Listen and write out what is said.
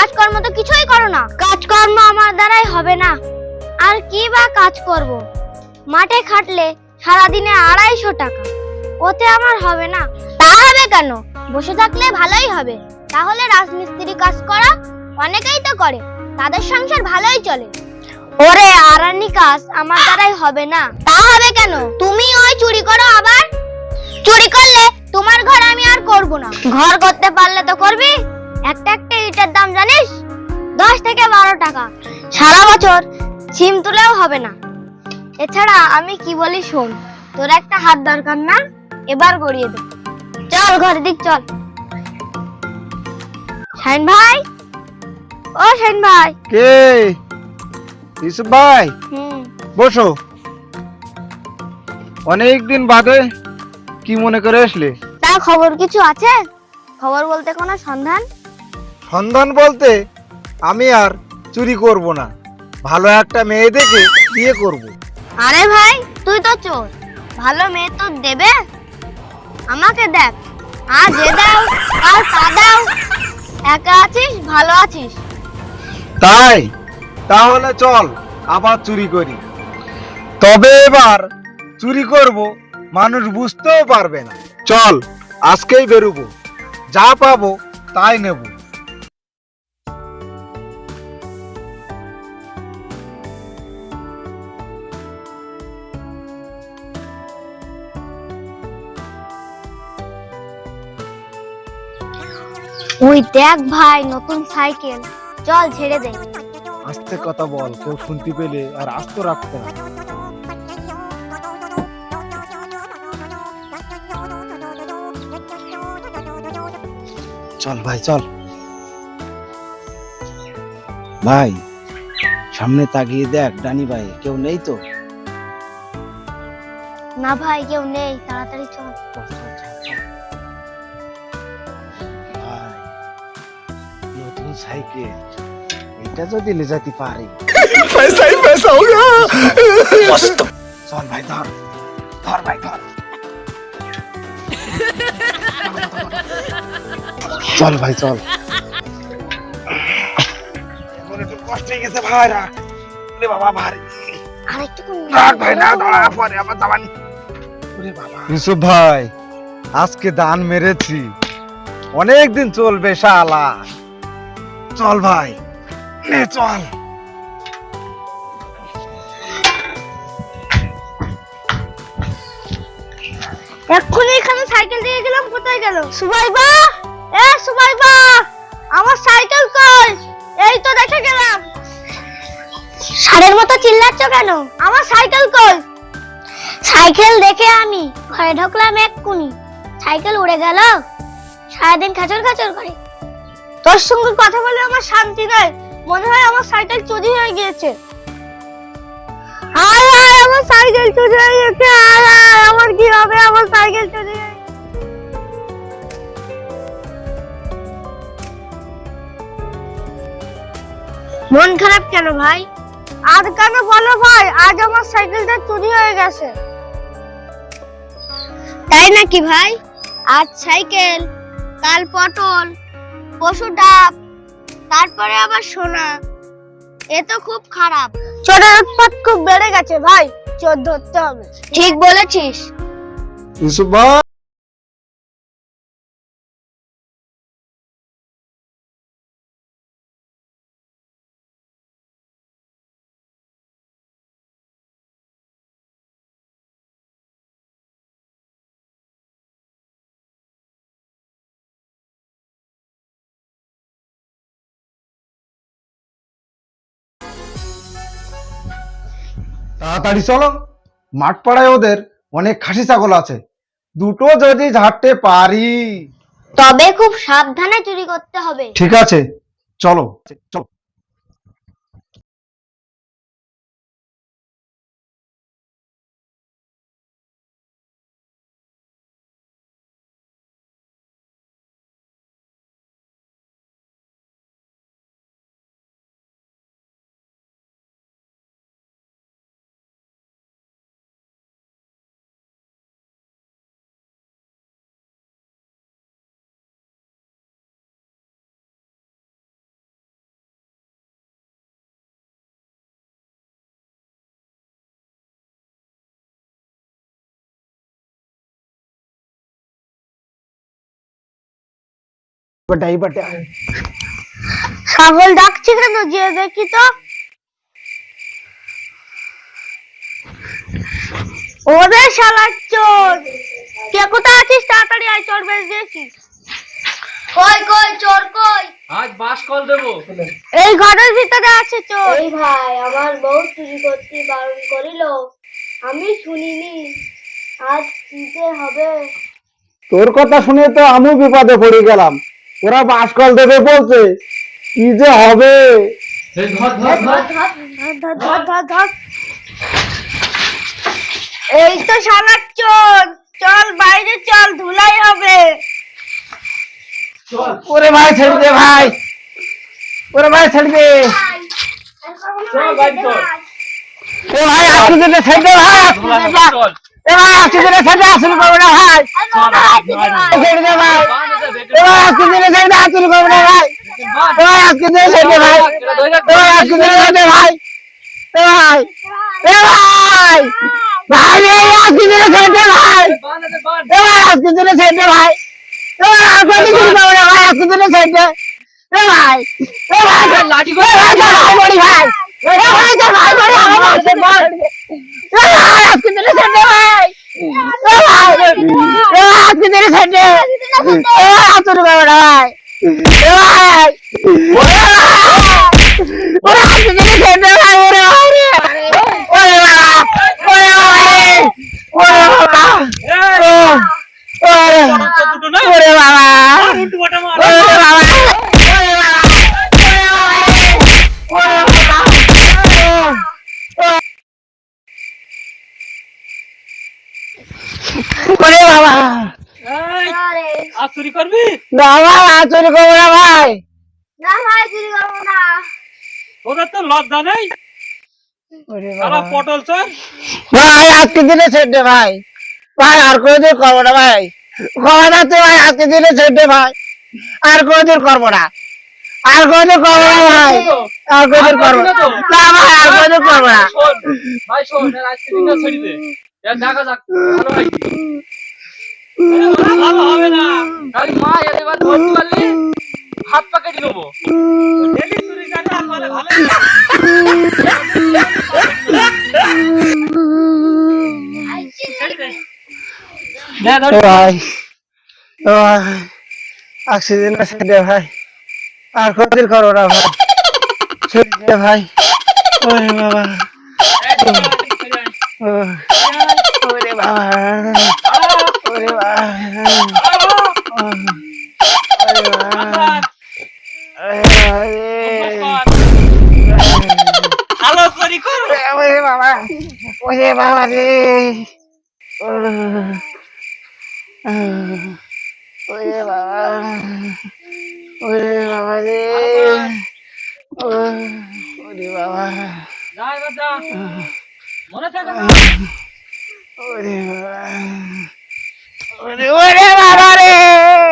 কাজকর্ম তো কিছুই করো না। কাজকর্ম আমার দ্বারাই হবে না। আর কি বা কাজ করব? মাঠে খাটলে সারাদিনে আড়াইশো টাকা। ওতে আমার হবে না। তা হবে কেন? বসে থাকলে ভালোই হবে। তাহলে রাজমিস্ত্রি কাজ করা অনেকেই তো করে। তাদের সংসার ভালোই চলে। ওরে আরানি কাজ আমার দ্বারাই হবে না। তা হবে কেন? তুমি ওই চুরি করো আবার। চুরি করলে তোমার ঘর আমি আর করব না। ঘর করতে পারলে তো করবি। একটা থেকে বারো টাকা। সারা বছর ছিম তুলেও হবে না। এছাড়া আমি কি বলি শোন তোর একটা হাত দরকার না এবার গড়িয়ে দে। চল ঘরের দিক চল। শাইন ভাই? ও শাইন ভাই। কে? ইসুফ ভাই? হুম। বসো। অনেক দিন বাদে কি মনে করে আসলে? তা খবর কিছু আছে? খবর বলতে কোনো সন্ধান? সন্ধান বলতে আমি আর চুরি করব না। ভালো একটা মেয়ে দেখে বিয়ে করব। আরে ভাই তুই তো চোর। ভালো মেয়ে তো দেবে? আমাকে দেখ। আর যে দাও আর তা দাও। একা আছিস ভালো আছিস। তাই? তাহলে চল আবার চুরি করি। তবে এবার চুরি করব মানুষ বুঝতেও পারবে না। চল আজকেই বেরোবো। যা পাবো তাই নেব। ওই দেখ ভাই নতুন সাইকেল। চল ছেড়ে দে। আস্তে কথা বল কেউ শুনতে পেলে আর আস্ত রাখতে না চল ভাই চল। ভাই সামনে তাকিয়ে দেখ ডানি ভাই কেউ নেই তো? না ভাই কেউ নেই তাড়াতাড়ি চল। সাইকেল। এটা যদি লে যেতে পারি চল ভাই ধর। ধর ভাই ধর। চল ভাই চল। এখন একটু কষ্ট হয়ে গেছে ভাই রাখ বাবা ভারী। রাখ ভাই না দাঁড়া পরে আবার দাবানি ইউসুফ ভাই আজকে দান মেরেছি। অনেক দিন চলবে শালা। চল ভাই। নে, চল। এক্ষুনি এখানে সাইকেল দিয়ে গেলাম, কোথায় গেল? সুবাইবা? এ, সুবাইবা! আমার সাইকেল কই? এই তো দেখে গেলাম। সারের মতো চিল্লাচ্ছ কেন? আমার সাইকেল কই? সাইকেল দেখে আমি ঘরে ঢুকলাম এক্ষুনি। সাইকেল উড়ে গেল। সারাদিন খাচর খাচর করে। তোর সঙ্গে কথা বলে আমার শান্তি নেই। মনে হয় আমার সাইকেল চুরি হয়ে গিয়েছে। আয় আয়, আমার সাইকেল চুরি হয়ে গেছে আয় আয়, আমার কি হবে? আমার সাইকেল চুরি হয়ে মন খারাপ কেন ভাই? আর কেন বলো ভাই, আজ আমার সাইকেলটা চুরি হয়ে গেছে। তাই নাকি ভাই? আজ সাইকেল কাল পটল পশু ডাব তারপরে আবার সোনা। এ তো খুব খারাপ। চোরের উৎপাত খুব বেড়ে গেছে ভাই। চোর ধরতে হবে। ঠিক বলেছিস। ইউসুফ ভাই। তাড়াতাড়ি চলো। মাঠ পাড়ায় ওদের অনেক খাসি ছাগল আছে। দুটো যদি ঝাড়তে পারি। তবে খুব সাবধানে চুরি করতে হবে। ঠিক আছে চলো। চলো। ছাগল ডাকছে কেন? যে দেখি তো। ওরে শালা চোর। কে কোথায় আছিস? তাড়াতাড়ি আয় চোর বেশ দিয়েছিস কই কই চোর কই? আজ বাস কল দেবো। এই ঘরের ভিতরে আছে চোর। এই ভাই আমার বউ চুরি করতে বারণ করিল। আমি শুনিনি। আজ কি যে হবে। তোর কথা শুনে তো আমি বিপদে পড়ে গেলাম। ওরা বাসকল দেবে বলছে কি যে হবে? এই তো শালা চোর। চল বাইরে চল ধুলাই হবে। ওরে ভাই ছেড়ে দে ভাই। ওরে ভাই ছেড়ে দে। চল চল। এ ভাই আজকে দিনে ছেড়ে দে ভাই। চল। এ ভাই আজকে ছেড়ে আসল না ভাই। ছেড়ে দে ভাই। আজকে দিনে দে আসল করবে না ভাই ভাই আজকে দিনে দে ভাই ভাই আজকে দিনে দে ভাই ভাই এ ভাই ভাই রে আজকে দিনে দে ভাই এ ভাই আজকে দিনে দে ভাই এ ভাই আজকে দিনে ছেড়ে ভাই আজকে দিনে ভাই। আজকে দিনে ভাই এ ভাই ওরে আজকে দিনে ছেড়ে দে ভাই ওরে ওরে ওরে বাবা ওরে ওরে ওরে বাবা ওরে ওরে বাবা ওরে বাবা ওরে বাবা ওরে বাবা। চুরি করবি? না ভাই আচর করব না ভাই। না ভাই চুরি করব না। তোদের তো লজ্জা নেই? পটল চল ভাই আজকে দিনে ছেড়ে ভাই। ভাই আর কোনোদিন করব না ভাই। করব না তো ভাই আজকে দিনে ছেড়ে ভাই। আর কোনোদিন করব না। আর কোনোদিন করব না ভাই। আর কোনোদিন করব না। ভাই আর কোনোদিন করব না। ভাই শোন। আজকে দিনটা ছেড়ে দে। এর দেখা যাক ভালো হয় ভালো হবে না। তাই মা এবার ধরতে পারলি হাত পা কেটে করে ভাই আজকে দিনে ভাই। আর কোনোদিন করব না ভাই। ছেড়ে ভাই। ওরে বাবা। ভালো চুরি কর ওরে বাবা ওরে বাবা রে ওরে বাবা ওরে বাবা রে ওরে বাবা মনে থাকে ওরে বাবা